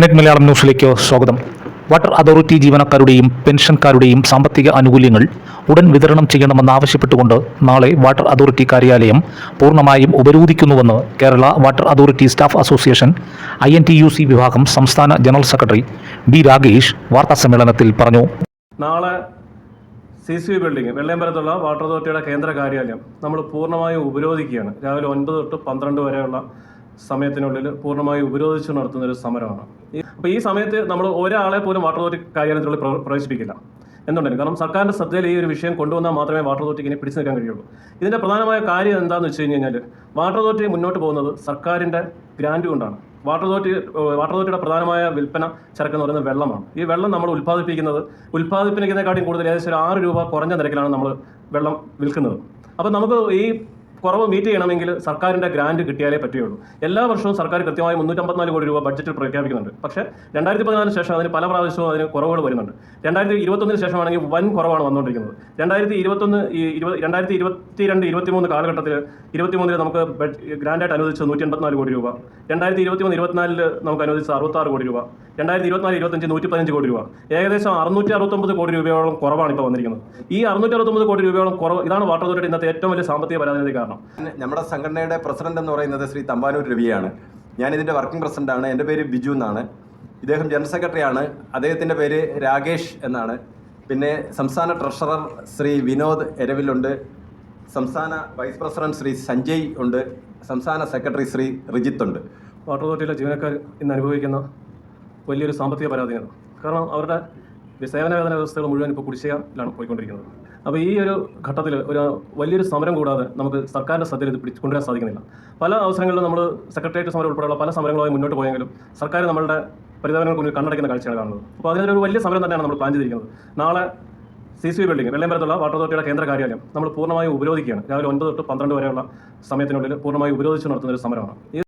Net Malayalam ന്യൂസിലേക്ക് സ്വാഗതം. Water authority ജീവനക്കാരുടെയും പെൻഷൻകാരുടെയും സാമ്പത്തിക ആനുകൂല്യങ്ങൾ ഉടൻ വിതരണം ചെയ്യണമെന്നാവശ്യപ്പെട്ടുകൊണ്ട് നാളെ വാട്ടർ അതോറിറ്റി കാര്യാലയം പൂർണമായും ഉപരോധിക്കുന്നുവെന്ന് Kerala water authority staff association I വിഭാഗം സംസ്ഥാന ജനറൽ സെക്രട്ടറി ബി രാഗേഷ് വാർത്താസമ്മേളനത്തിൽ പറഞ്ഞു. നാളെ സി സി ബിൽഡിംഗ് വെള്ളയമ്പലത്തുള്ള വാട്ടർ അതോറിറ്റിയുടെ കേന്ദ്ര കാര്യാലയം നമ്മൾ പൂർണമായും ഉപരോധിക്കുകയാണ്. രാവിലെ ഒൻപത് തൊട്ട് പന്ത്രണ്ട് വരെയുള്ള സമയത്തിനുള്ളിൽ പൂർണമായി ഉപരോധിച്ച് നടത്തുന്ന ഒരു സമരമാണ് അപ്പൊ അപ്പോൾ ഈ സമയത്ത് നമ്മൾ ഒരാളെ പോലും വാട്ടർ അതോറിറ്റി കാര്യത്തിനുള്ളിൽ പ്ര- പ്രവേശിപ്പിക്കില്ല. എന്നുണ്ടെങ്കിൽ കാരണം സർക്കാരിന്റെ ശ്രദ്ധയിൽ ഈ ഒരു വിഷയം കൊണ്ടുവന്നാൽ മാത്രമേ വാട്ടർ അതോറിറ്റിക്ക് ഇനി പിടിച്ചു നിൽക്കാൻ കഴിയുള്ളൂ. ഇതിന്റെ പ്രധാനമായ കാര്യം എന്താണെന്ന് വെച്ച് കഴിഞ്ഞ് കഴിഞ്ഞാൽ വാട്ടർ അതോറിറ്റി മുന്നോട്ട് പോകുന്നത് സർക്കാരിന്റെ ഗ്രാൻഡ് കൊണ്ടാണ്. വാട്ടർ അതോറിറ്റി വാട്ടർ അതോറിറ്റിയുടെ പ്രധാനമായ വിൽപ്പന ചരക്ക് എന്ന് പറയുന്നത് വെള്ളമാണ്. ഈ വെള്ളം നമ്മൾ ഉൽപ്പാദിപ്പിക്കുന്നത് ഉൽപ്പാദിപ്പിക്കുന്നതിനെക്കാട്ടിയും കൂടുതൽ ഏകദേശം ഒരു ആറ് രൂപ കുറഞ്ഞ നിരക്കിലാണ് നമ്മൾ വെള്ളം വിൽക്കുന്നത്. അപ്പോൾ നമുക്ക് ഈ കുറവ് മീറ്റ് ചെയ്യണമെങ്കിൽ സർക്കാരിന്റെ ഗ്രാൻഡ് കിട്ടിയാലേ പറ്റുകയുള്ളൂ. എല്ലാ വർഷവും സർക്കാർ കൃത്യമായി മുന്നൂറ്റമ്പത്തിനാല് കോടി രൂപ ബഡ്ജറ്റിൽ പ്രഖ്യാപിക്കുന്നുണ്ട്. പക്ഷേ രണ്ടായിരത്തി പതിനാലിന് ശേഷം അതിന് പല പ്രാവശ്യവും അതിന് കുറവുകൾ വരുന്നുണ്ട്. രണ്ടായിരത്തി ഇരുപത്തൊന്നിന് ശേഷമാണെങ്കിൽ വൻ കുറവാണ് വന്നുകൊണ്ടിരിക്കുന്നത്. രണ്ടായിരത്തി ഇരുപത്തൊന്ന് ഇരുപത് രണ്ടായിരത്തി ഇരുപത്തി രണ്ട് ഇരുപത്തിമൂന്ന് കാലഘട്ടത്തിൽ ഇരുപത്തിമൂന്നിൽ നമുക്ക് ഗ്രാൻഡായിട്ട് അനുവദിച്ചത് നൂറ്റി എൺപത്തിനാല് കോടി രൂപ. രണ്ടായിരത്തി ഇരുപത്തിമൂന്ന് ഇരുപത്തിനാലിൽ നമുക്ക് അനുവദിച്ചത് അറുപത്താറ് കോടി രൂപ. രണ്ടായിരത്തി ഇരുപത്തിനാല് ഇരുപത്തഞ്ച് നൂറ്റി പതിനഞ്ച് കോടി രൂപ. ഏകദേശം അറുന്നൂറ്റി അറുപത്തൊമ്പത് കോടി രൂപയോളം കുറവാണ് ഇപ്പോൾ വന്നിരിക്കുന്നത്. ഈ അറുന്നൂറ്റി അറുപത്തൊമ്പത് കോടി രൂപയോളം കുറവ് ഇതാണ് വാട്ടർ അതോറിറ്റി ഇന്നത്തെ ഏറ്റവും വലിയ സാമ്പത്തിക പരാതി കാരണം നമ്മുടെ സംഘടനയുടെ പ്രസിഡന്റ് എന്ന് പറയുന്നത് ശ്രീ തമ്പാനൂർ രവിയാണ്. ഞാൻ ഇതിന്റെ വർക്കിംഗ് പ്രസിഡന്റ് ആണ്. എന്റെ പേര് ബിജു എന്നാണ്. ഇദ്ദേഹം ജനറൽ സെക്രട്ടറി ആണ്. അദ്ദേഹത്തിന്റെ പേര് രാകേഷ് എന്നാണ്. പിന്നെ സംസ്ഥാന ട്രഷറർ ശ്രീ വിനോദ് എരവിലുണ്ട്. സംസ്ഥാന വൈസ് പ്രസിഡന്റ് ശ്രീ സഞ്ജയ് ഉണ്ട്. സംസ്ഥാന സെക്രട്ടറി ശ്രീ റിജിത്ത് ഉണ്ട്. വാട്ടർ അതോറിറ്റിയിലെ ജീവനക്കാർ ഇന്ന് അനുഭവിക്കുന്ന വലിയൊരു സാമ്പത്തിക പരാധീനത. കാരണം അവരുടെ സേവന വേതന വ്യവസ്ഥകൾ മുഴുവൻ ഇപ്പോൾ കുടിശ്ശികയിലാണ് പോയിക്കൊണ്ടിരിക്കുന്നത്. അപ്പോൾ ഈ ഒരു ഘട്ടത്തിൽ ഒരു വലിയൊരു സമരം കൂടാതെ നമുക്ക് സർക്കാരിന്റെ ശ്രദ്ധയിൽ ഇത് പിടിച്ച് കൊണ്ടുവരാൻ സാധിക്കുന്നില്ല. പല അവസരങ്ങളിലും നമ്മൾ സെക്രട്ടേറിയറ്റ് സമരം ഉൾപ്പെടെയുള്ള പല സമരങ്ങളുമായി മുന്നോട്ട് പോയെങ്കിലും സർക്കാർ നമ്മളുടെ പരിതാപനങ്ങൾ മുന്നിൽ കണ്ണടയ്ക്കുന്ന കാഴ്ചയാണ് കാണുന്നത്. അപ്പോൾ അതിനൊരു വലിയ സമരം തന്നെയാണ് നമ്മൾ പ്ലാൻ ചെയ്തിരിക്കുന്നത്. നാളെ സി സി ബിൽഡിംഗ് വെള്ളയമ്പലത്തുള്ള വാട്ടർ അതോറിറ്റിയുടെ കേന്ദ്ര കാര്യാലയം നമ്മൾ പൂർണമായും ഉപരോധിക്കുകയാണ്. രാവിലെ ഒൻപത് തൊട്ട് പന്ത്രണ്ട് വരെയുള്ള സമയത്തിനുള്ളിൽ പൂർണമായും ഉപരോധിച്ച് നടത്തുന്ന ഒരു സമരമാണ്.